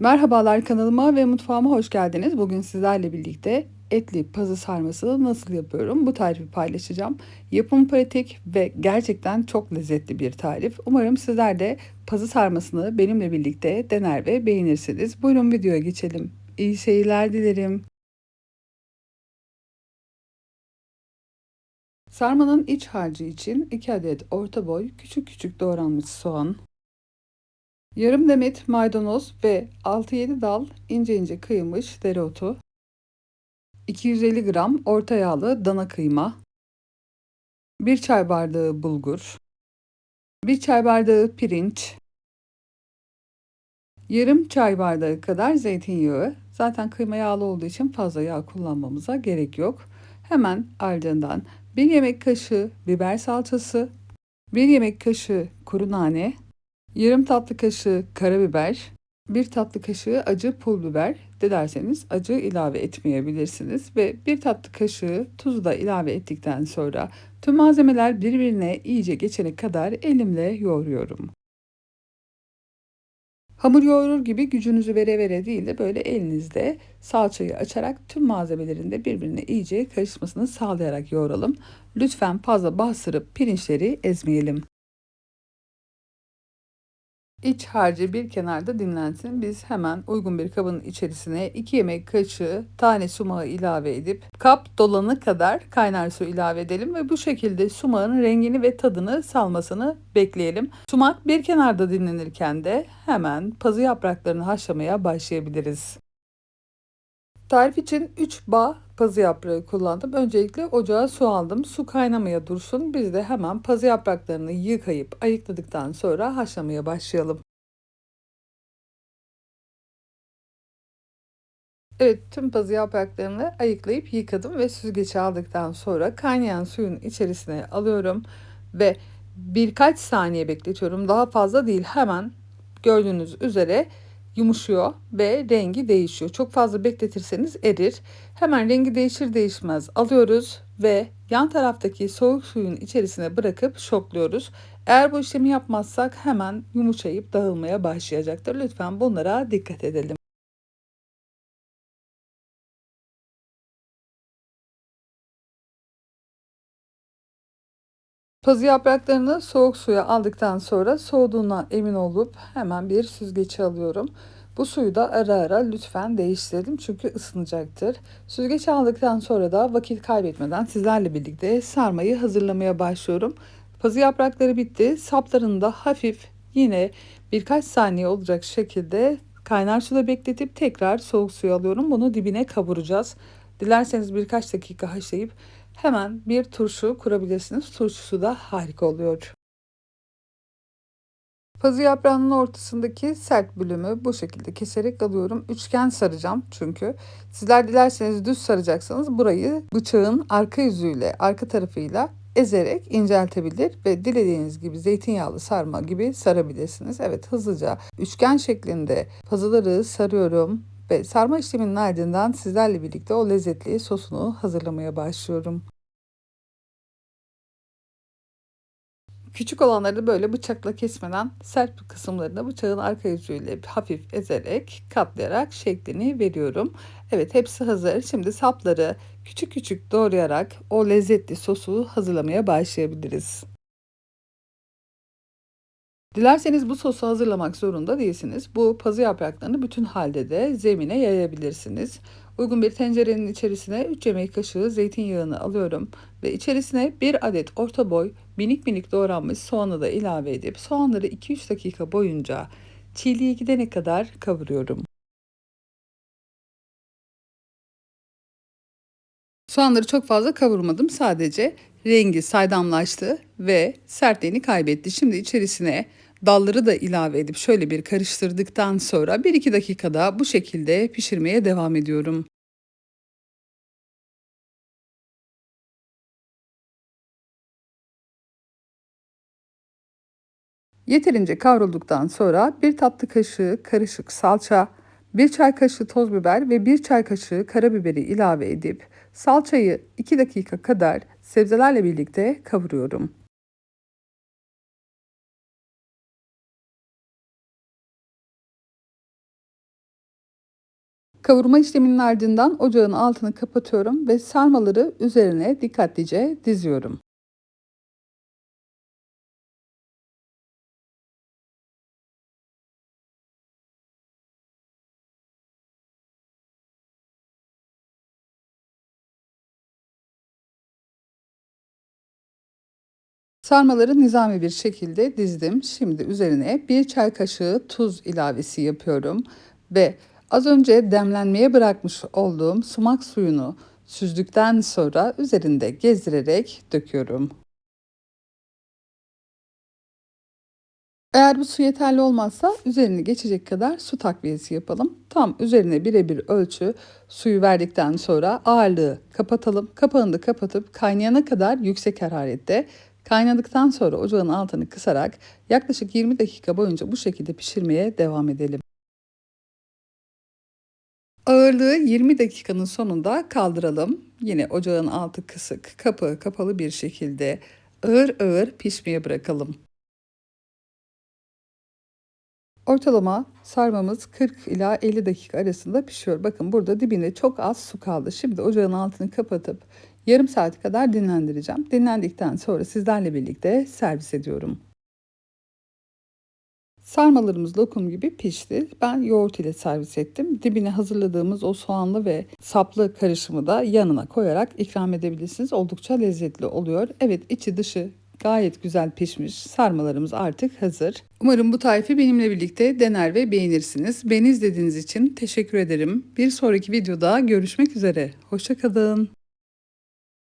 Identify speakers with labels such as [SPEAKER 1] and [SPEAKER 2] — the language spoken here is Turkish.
[SPEAKER 1] Merhabalar kanalıma ve mutfağıma hoş geldiniz. Bugün sizlerle birlikte etli pazı sarmasını nasıl yapıyorum bu tarifi paylaşacağım. Yapım pratik ve gerçekten çok lezzetli bir tarif. Umarım sizler de pazı sarmasını benimle birlikte dener ve beğenirsiniz. Buyurun videoya geçelim. İyi seyirler dilerim. Sarmanın iç harcı için 2 adet orta boy küçük küçük doğranmış soğan, Yarım demet maydanoz ve 6-7 dal ince ince kıyılmış dereotu, 250 gram orta yağlı dana kıyma, 1 çay bardağı bulgur, 1 çay bardağı pirinç, yarım çay bardağı kadar zeytinyağı. Zaten kıyma yağlı olduğu için fazla yağ kullanmamıza gerek yok. Hemen ardından 1 yemek kaşığı biber salçası, 1 yemek kaşığı kuru nane, Yarım tatlı kaşığı karabiber, bir tatlı kaşığı acı pul biber dilerseniz acı ilave etmeyebilirsiniz ve bir tatlı kaşığı tuzu da ilave ettikten sonra tüm malzemeler birbirine iyice geçene kadar elimle yoğuruyorum. Hamur yoğurur gibi gücünüzü vere vere değil de böyle elinizde salçayı açarak tüm malzemelerin de birbirine iyice karışmasını sağlayarak yoğuralım. Lütfen fazla bastırıp pirinçleri ezmeyelim. İç harcı bir kenarda dinlensin. Biz hemen uygun bir kabın içerisine 2 yemek kaşığı tane sumağı ilave edip kap dolana kadar kaynar su ilave edelim ve bu şekilde sumağın rengini ve tadını salmasını bekleyelim. Sumak bir kenarda dinlenirken de hemen pazı yapraklarını haşlamaya başlayabiliriz. Tarif için 3 bağ pazı yaprağı kullandım. Öncelikle ocağa su aldım. Su kaynamaya dursun. Biz de hemen pazı yapraklarını yıkayıp ayıkladıktan sonra haşlamaya başlayalım. Evet tüm pazı yapraklarını ayıklayıp yıkadım ve süzgeçe aldıktan sonra kaynayan suyun içerisine alıyorum ve birkaç saniye bekletiyorum. Daha fazla değil hemen gördüğünüz üzere yumuşuyor ve rengi değişiyor. Çok fazla bekletirseniz erir. Hemen rengi değişir değişmez alıyoruz ve yan taraftaki soğuk suyun içerisine bırakıp şokluyoruz. Eğer bu işlemi yapmazsak hemen yumuşayıp dağılmaya başlayacaktır. Lütfen bunlara dikkat edelim. Pazı yapraklarını soğuk suya aldıktan sonra soğuduğuna emin olup hemen bir süzgeci alıyorum. Bu suyu da ara ara lütfen değiştirelim çünkü ısınacaktır. Süzgeç aldıktan sonra da vakit kaybetmeden sizlerle birlikte sarmayı hazırlamaya başlıyorum. Pazı yaprakları bitti. Saplarını da hafif yine birkaç saniye olacak şekilde kaynar suda bekletip tekrar soğuk suya alıyorum. Bunu dibine kavuracağız. Dilerseniz birkaç dakika haşlayıp hemen bir turşu kurabilirsiniz. Turşusu da harika oluyor. Pazı yaprağının ortasındaki sert bölümü bu şekilde keserek alıyorum. Üçgen saracağım çünkü. Sizler dilerseniz düz saracaksanız burayı bıçağın arka yüzüyle, arka tarafıyla ezerek inceltebilir ve dilediğiniz gibi zeytinyağlı sarma gibi sarabilirsiniz. Evet hızlıca üçgen şeklinde pazıları sarıyorum ve sarma işleminin ardından sizlerle birlikte o lezzetli sosunu hazırlamaya başlıyorum. Küçük olanları böyle bıçakla kesmeden sert kısımlarını bıçağın arka yüzüyle hafif ezerek katlayarak şeklini veriyorum. Evet hepsi hazır. Şimdi sapları küçük küçük doğrayarak o lezzetli sosu hazırlamaya başlayabiliriz. Dilerseniz bu sosu hazırlamak zorunda değilsiniz. Bu pazı yapraklarını bütün halde de zemine yayabilirsiniz. Uygun bir tencerenin içerisine 3 yemek kaşığı zeytinyağını alıyorum ve içerisine 1 adet orta boy minik minik doğranmış soğanı da ilave edip soğanları 2-3 dakika boyunca çiğliğe gidene kadar kavuruyorum. Soğanları çok fazla kavurmadım. Sadece rengi saydamlaştı ve sertliğini kaybetti. Şimdi içerisine dalları da ilave edip şöyle bir karıştırdıktan sonra 1-2 dakikada bu şekilde pişirmeye devam ediyorum. Yeterince kavrulduktan sonra bir tatlı kaşığı karışık salça, bir çay kaşığı toz biber ve bir çay kaşığı karabiberi ilave edip salçayı 2 dakika kadar sebzelerle birlikte kavuruyorum. Kavurma işleminin ardından ocağın altını kapatıyorum ve sarmaları üzerine dikkatlice diziyorum. Sarmaları nizami bir şekilde dizdim. Şimdi üzerine bir çay kaşığı tuz ilavesi yapıyorum ve az önce demlenmeye bırakmış olduğum sumak suyunu süzdükten sonra üzerinde gezdirerek döküyorum. Eğer bu su yeterli olmazsa üzerini geçecek kadar su takviyesi yapalım. Tam üzerine birebir ölçü suyu verdikten sonra ağırlığı kapatalım. Kapağını da kapatıp kaynayana kadar yüksek hararette Kaynadıktan sonra ocağın altını kısarak yaklaşık 20 dakika boyunca bu şekilde pişirmeye devam edelim. Ağırlığı 20 dakikanın sonunda kaldıralım. Yine ocağın altı kısık, kapağı kapalı bir şekilde ağır ağır pişmeye bırakalım. Ortalama sarmamız 40 ila 50 dakika arasında pişiyor. Bakın burada dibinde çok az su kaldı. Şimdi ocağın altını kapatıp yarım saat kadar dinlendireceğim. Dinlendikten sonra sizlerle birlikte servis ediyorum. Sarmalarımız lokum gibi pişti. Ben yoğurt ile servis ettim. Dibine hazırladığımız o soğanlı ve saplı karışımı da yanına koyarak ikram edebilirsiniz. Oldukça lezzetli oluyor. Evet içi dışı Gayet güzel pişmiş. Sarmalarımız artık hazır. Umarım bu tarifi benimle birlikte dener ve beğenirsiniz. Beni izlediğiniz için teşekkür ederim. Bir sonraki videoda görüşmek üzere. Hoşçakalın.